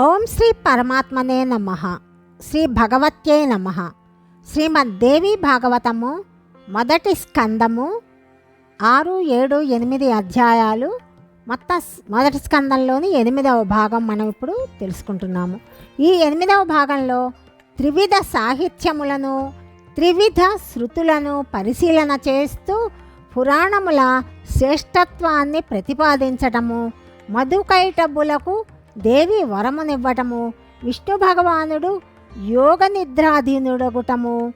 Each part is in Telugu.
ఓం శ్రీ పరమాత్మనే నమ. శ్రీ భగవత్యే నమ. శ్రీమద్దేవి భాగవతము మొదటి స్కందము ఆరు ఏడు ఎనిమిది అధ్యాయాలు. మొత్తం మొదటి స్కందంలోని ఎనిమిదవ భాగం మనం ఇప్పుడు తెలుసుకుంటున్నాము. ఈ ఎనిమిదవ భాగంలో త్రివిధ సాహిత్యములను త్రివిధ శృతులను పరిశీలన చేస్తూ పురాణముల శ్రేష్టత్వాన్ని ప్రతిపాదించటము మధుకైటబులకు దేవి వరమునివ్వటము విష్ణు భగవానుడు యోగ నిద్రాధీనుడగుటము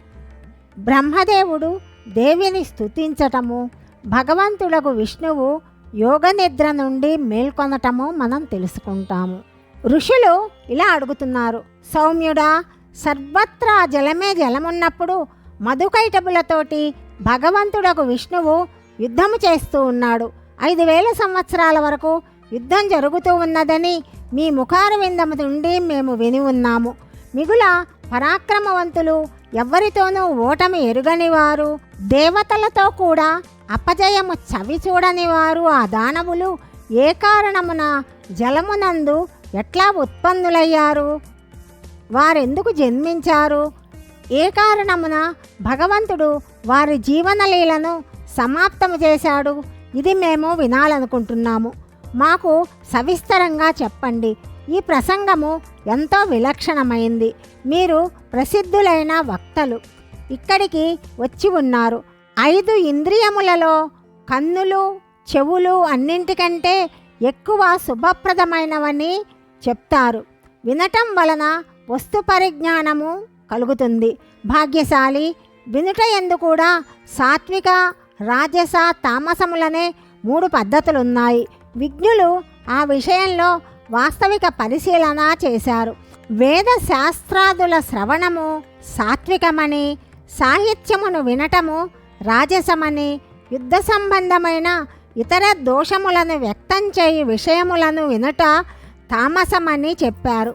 బ్రహ్మదేవుడు దేవిని స్థుతించటము భగవంతుడకు విష్ణువు యోగ నిద్ర నుండి మేల్కొనటము మనం తెలుసుకుంటాము. ఋషులు ఇలా అడుగుతున్నారు సౌమ్యుడా సర్వత్రా జలమే జలమున్నప్పుడు మధుకైటబులతోటి భగవంతుడకు విష్ణువు యుద్ధము చేస్తూ ఉన్నాడు. ఐదు వేల సంవత్సరాల వరకు యుద్ధం జరుగుతూ ఉన్నదని మీ ముఖారవిందము నుండి మేము విని ఉన్నాము. మిగుల పరాక్రమవంతులు ఎవ్వరితోనూ ఓటమి ఎరుగని వారు దేవతలతో కూడా అపజయము చవి చూడని వారు ఆ దానవులు ఏ కారణమున జలమునందు ఎట్లా ఉత్పన్నులయ్యారు? వారెందుకు జన్మించారు? ఏ కారణమున భగవంతుడు వారి జీవనలీలను సమాప్తము చేశాడు? ఇది మేము వినాలనుకుంటున్నాము. మాకు సవిస్తరంగా చెప్పండి. ఈ ప్రసంగము ఎంతో విలక్షణమైంది. మీరు ప్రసిద్ధులైన వక్తలు ఇక్కడికి వచ్చి ఉన్నారు. ఐదు ఇంద్రియములలో కన్నులు చెవులు అన్నింటికంటే ఎక్కువ శుభప్రదమైనవని చెప్తారు. వినటం వలన వస్తు పరిజ్ఞానము కలుగుతుంది. భాగ్యశాలి వినుట ఎందు కూడా సాత్విక రాజస తామసములనే మూడు పద్ధతులున్నాయి. విజ్ఞులు ఆ విషయంలో వాస్తవిక పరిశీలన చేశారు. వేద శాస్త్రాదుల శ్రవణము సాత్వికమని సాహిత్యమును వినటము రాజసమని యుద్ధ సంబంధమైన ఇతర దోషములను వ్యక్తం చేయి విషయములను వినుట తామసమని చెప్పారు.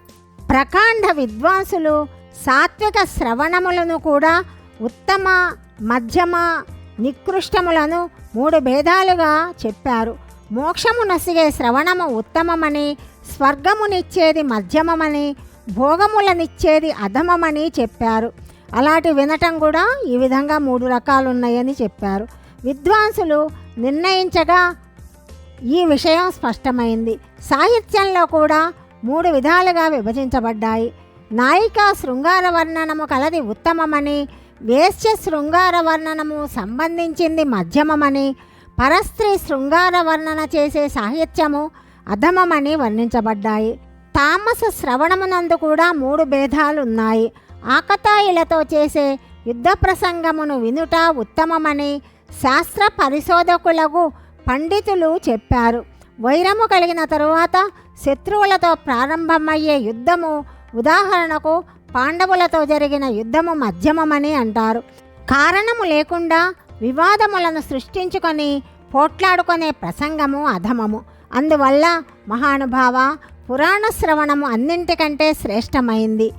ప్రకాండ విద్వాంసులు సాత్విక శ్రవణములను కూడా ఉత్తమ మధ్యమ నికృష్టములను మూడు భేదాలుగా చెప్పారు. మోక్షము నసిగే శ్రవణము ఉత్తమమని స్వర్గమునిచ్చేది మధ్యమమని భోగములనిచ్చేది అధమమని చెప్పారు. అలాంటి వినటం కూడా ఈ విధంగా మూడు రకాలు ఉన్నాయని చెప్పారు. విద్వాంసులు నిర్ణయించగా ఈ విషయం స్పష్టమైంది. సాహిత్యంలో కూడా మూడు విధాలుగా విభజించబడ్డాయి. నాయిక శృంగార వర్ణనము కలది ఉత్తమమని వేశ్య శృంగార వర్ణనము సంబంధించింది మధ్యమమని పరస్త్రీ శృంగార వర్ణన చేసే సాహిత్యము అధమమని వర్ణించబడ్డాయి. తామస శ్రవణమునందు కూడా మూడు భేదాలు ఉన్నాయి ఆకతాయిలతో చేసే యుద్ధ ప్రసంగమును వినుట ఉత్తమమని శాస్త్ర పరిశోధకులకు పండితులు చెప్పారు. వైరము కలిగిన తరువాత శత్రువులతో ప్రారంభమయ్యే యుద్ధము ఉదాహరణకు పాండవులతో జరిగిన యుద్ధము మధ్యమమని అంటారు. కారణము లేకుండా వివాదములను సృష్టించుకొని పోట్లాడుకునే ప్రసంగము అధమము. అందువల్ల మహానుభావ పురాణ శ్రవణము అన్నింటికంటే శ్రేష్టమైంది.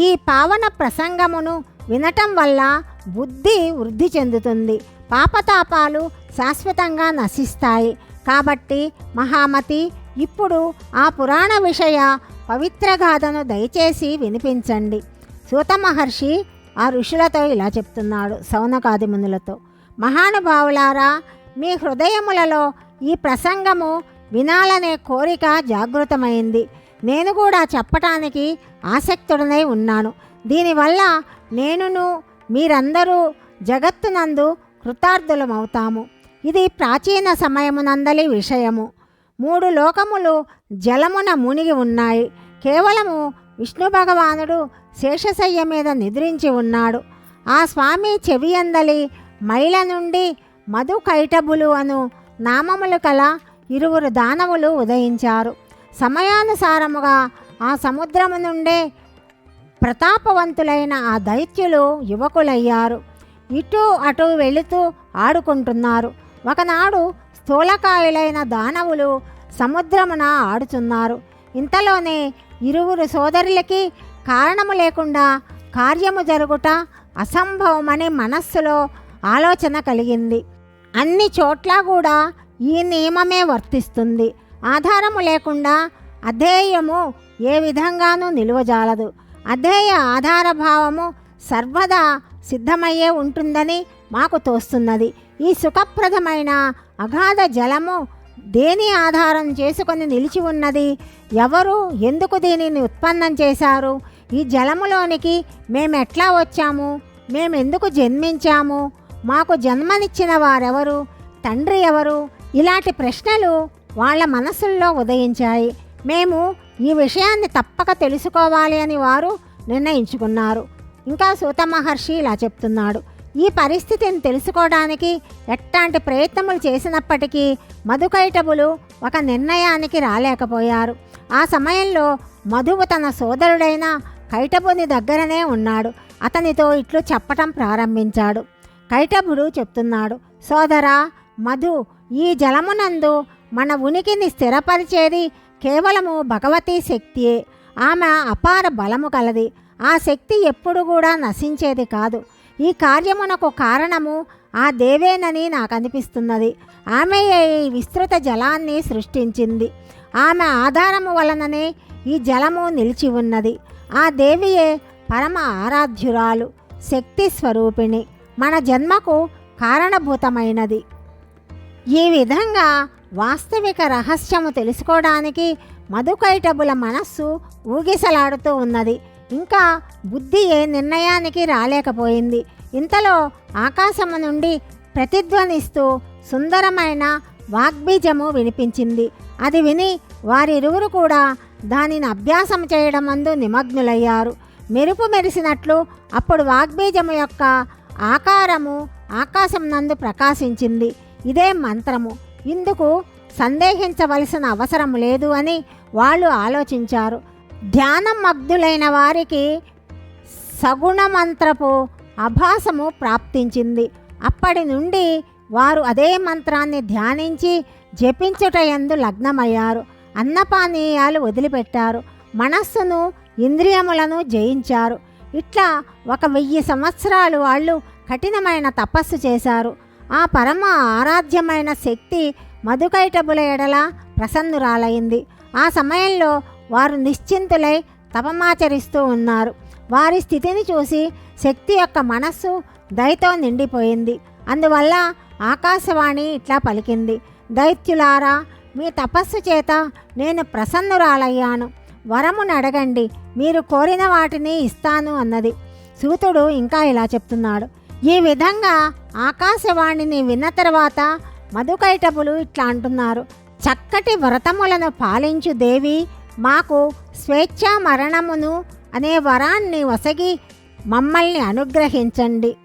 ఈ పావన ప్రసంగమును వినటం వల్ల బుద్ధి వృద్ధి చెందుతుంది. పాపతాపాలు శాశ్వతంగా నశిస్తాయి. కాబట్టి మహామతి ఇప్పుడు ఆ పురాణ విషయ పవిత్ర గాథను దయచేసి వినిపించండి. సూత మహర్షి ఆ ఋషులతో ఇలా చెప్తున్నాడు సౌనకాది మునులతో మహానుభావులారా మీ హృదయములలో ఈ ప్రసంగము వినాలనే కోరిక జాగృతమైంది. నేను కూడా చెప్పటానికి ఆసక్తుడనై ఉన్నాను. దీనివల్ల నేనును మీరందరూ జగత్తునందు కృతార్థులమవుతాము. ఇది ప్రాచీన సమయమునందలి విషయము. మూడు లోకములు జలమున మునిగి ఉన్నాయి. కేవలము విష్ణు భగవానుడు శేషశయ్య మీద నిద్రించి ఉన్నాడు. ఆ స్వామి చెవియందలి మైల నుండి మధు కైటబులు అను నామములు కల ఇరువురు దానవులు ఉదయించారు. సమయానుసారముగా ఆ సముద్రము నుండే ప్రతాపవంతులైన ఆ దైత్యులు యువకులయ్యారు. ఇటు అటు వెళుతూ ఆడుకుంటున్నారు. ఒకనాడు స్థూలకాయులైన దానవులు సముద్రమున ఆడుచున్నారు ఇంతలోనే ఇరువురు సోదరులకి కారణము లేకుండా కార్యము జరుగుట అసంభవమని మనస్సులో ఆలోచన కలిగింది. అన్ని చోట్ల కూడా ఈ నియమమే వర్తిస్తుంది. ఆధారము లేకుండా అధేయము ఏ విధంగానూ నిలువజాలదు. అధేయ ఆధారభావము సర్వదా సిద్ధమయ్యే ఉంటుందని మాకు తోస్తున్నది. ఈ సుఖప్రదమైన అగాధ జలము దేని ఆధారం చేసుకొని నిలిచి ఉన్నది? ఎవరు ఎందుకు దీనిని ఉత్పన్నం చేశారు? ఈ జలములోనికి మేము ఎట్లా వచ్చాము? మేము ఎందుకు జన్మించాము? మాకు జన్మనిచ్చిన వారెవరు? తండ్రి ఎవరు? ఇలాంటి ప్రశ్నలు వాళ్ళ మనసుల్లో ఉదయించాయి. మేము ఈ విషయాన్ని తప్పక తెలుసుకోవాలి అని వారు నిర్ణయించుకున్నారు. ఇంకా సూత మహర్షి ఇలా చెప్తున్నాడు. ఈ పరిస్థితిని తెలుసుకోవడానికి ఎట్లాంటి ప్రయత్నములు చేసినప్పటికీ మధుకైటబులు ఒక నిర్ణయానికి రాలేకపోయారు. ఆ సమయంలో మధువు తన సోదరుడైన కైటబుని దగ్గరనే ఉన్నాడు. అతనితో ఇట్లు చెప్పటం ప్రారంభించాడు. కైటబుడు చెప్తున్నాడు సోదరా మధు ఈ జలమునందు మన ఉనికిని స్థిరపరిచేది కేవలము భగవతీ శక్తియే. ఆమె అపార బలము కలది. ఆ శక్తి ఎప్పుడు కూడా నశించేది కాదు. ఈ కార్యమునకు కారణము ఆ దేవేనని నాకు అనిపిస్తున్నది ఆమె ఈ విస్తృత జలాన్ని సృష్టించింది. ఆమె ఆధారము వలననే ఈ జలము నిలిచి ఉన్నది. ఆ దేవియే పరమ ఆరాధ్యురాలు శక్తి స్వరూపిణి. మన జన్మకు కారణభూతమైనది. ఈ విధంగా వాస్తవిక రహస్యము తెలుసుకోవడానికి మధుకైటబుల మనస్సు ఊగిసలాడుతూ ఉన్నది. ఇంకా బుద్ధి ఏ నిర్ణయానికి రాలేకపోయింది. ఇంతలో ఆకాశము నుండి ప్రతిధ్వనిస్తూ సుందరమైన వాగ్బీజము వినిపించింది. అది విని వారిరువురు కూడా దానిని అభ్యాసం చేయడం అందు నిమగ్నులయ్యారు. మెరుపు మెరిసినట్లు అప్పుడు వాగ్బీజము యొక్క ఆకారము ఆకాశం నందు ప్రకాశించింది. ఇదే మంత్రము. ఇందుకు సందేహించవలసిన అవసరం లేదు అని వాళ్ళు ఆలోచించారు. ధ్యానం మగ్ధులైన వారికి సగుణ మంత్రపు అభాసము ప్రాప్తించింది. అప్పటి నుండి వారు అదే మంత్రాన్ని ధ్యానించి జపించుటయందు లగ్నమయ్యారు. అన్నపానీయాలు వదిలిపెట్టారు. మనస్సును ఇంద్రియములను జయించారు. ఇట్లా ఒక వెయ్యి సంవత్సరాలు వాళ్ళు కఠినమైన తపస్సు చేశారు. ఆ పరమ ఆరాధ్యమైన శక్తి మధుకైటబుల ఎడల ప్రసన్నురాలైంది. ఆ సమయంలో వారు నిశ్చింతులై తపమాచరిస్తూ ఉన్నారు. వారి స్థితిని చూసి శక్తి యొక్క మనస్సు దయతో నిండిపోయింది. అందువల్ల ఆకాశవాణి ఇట్లా పలికింది దైత్యులారా మీ తపస్సు చేత నేను ప్రసన్నురాలయ్యాను. వరమును అడగండి మీరు కోరిన వాటిని ఇస్తాను అన్నది. సూతుడు ఇంకా ఇలా చెప్తున్నాడు. ఈ విధంగా ఆకాశవాణిని విన్న తర్వాత మధుకైటపులు ఇట్లా అంటున్నారు. చక్కటి వ్రతములను పాలించు దేవి మాకు స్వేచ్ఛ మరణమును అనే వరాన్ని వసగి మమ్మల్ని అనుగ్రహించండి.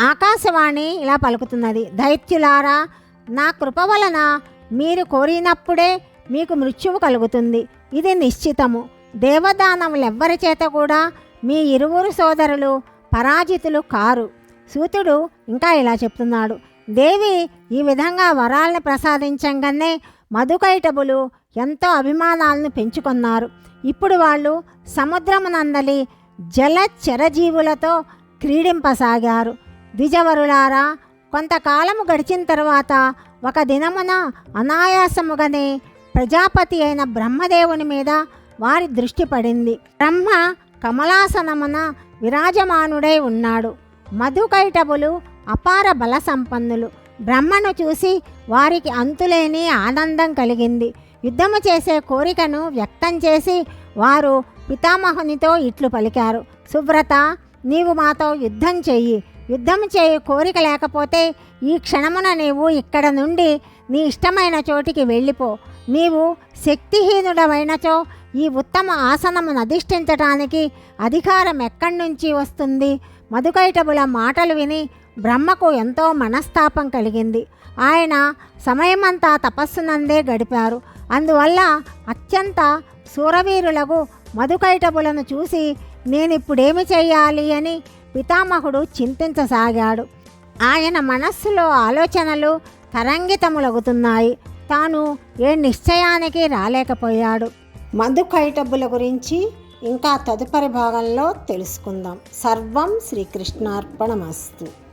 ఆకాశవాణి ఇలా పలుకుతున్నది. దైత్యులారా నా కృప వలన మీరు కోరినప్పుడే మీకు మృత్యువు కలుగుతుంది. ఇది నిశ్చితము. దేవదానములెవ్వరి చేత కూడా మీ ఇరువురు సోదరులు పరాజితులు కారు. సూతుడు ఇంకా ఇలా చెప్తున్నాడు. దేవి ఈ విధంగా వరాలను ప్రసాదించంగానే మధుకైటబులు ఎంతో అభిమానాలను పెంచుకున్నారు. ఇప్పుడు వాళ్ళు సముద్రమునందలి జల చరజీవులతో క్రీడింపసాగారు. ద్విజవరులారా కొంతకాలము గడిచిన తర్వాత ఒక దినమున అనాయాసముగానే ప్రజాపతి అయిన బ్రహ్మదేవుని మీద వారి దృష్టి పడింది. బ్రహ్మ కమలాసనమున విరాజమానుడై ఉన్నాడు. మధుకైటబులు అపార బల సంపన్నులు బ్రహ్మను చూసి వారికి అంతులేని ఆనందం కలిగింది. యుద్ధము చేసే కోరికను వ్యక్తం చేసి వారు పితామహునితో ఇట్లు పలికారు. సువ్రత నీవు మాతో యుద్ధం చెయ్యి. యుద్ధం చేయి కోరిక లేకపోతే ఈ క్షణమున నీవు ఇక్కడ నుండి నీ ఇష్టమైన చోటికి వెళ్ళిపో. నీవు శక్తిహీనుడవైనచో ఈ ఉత్తమ ఆసనమును అధిష్ఠించటానికి అధికారం ఎక్కడి నుంచి వస్తుంది? మధుకైటబుల మాటలు విని బ్రహ్మకు ఎంతో మనస్తాపం కలిగింది. ఆయన సమయమంతా తపస్సునందే గడిపారు. అందువల్ల అత్యంత శూరవీరులకు మధుకైటబులను చూసి నేనిప్పుడేమి చేయాలి అని పితామహుడు చింతించసాగాడు. ఆయన మనస్సులో ఆలోచనలు తరంగితములగుతున్నాయి. తాను ఏ నిశ్చయానికి రాలేకపోయాడు. మధుకైటబుల గురించి ఇంకా తదుపరి భాగంలో తెలుసుకుందాం. సర్వం శ్రీకృష్ణార్పణమస్తు.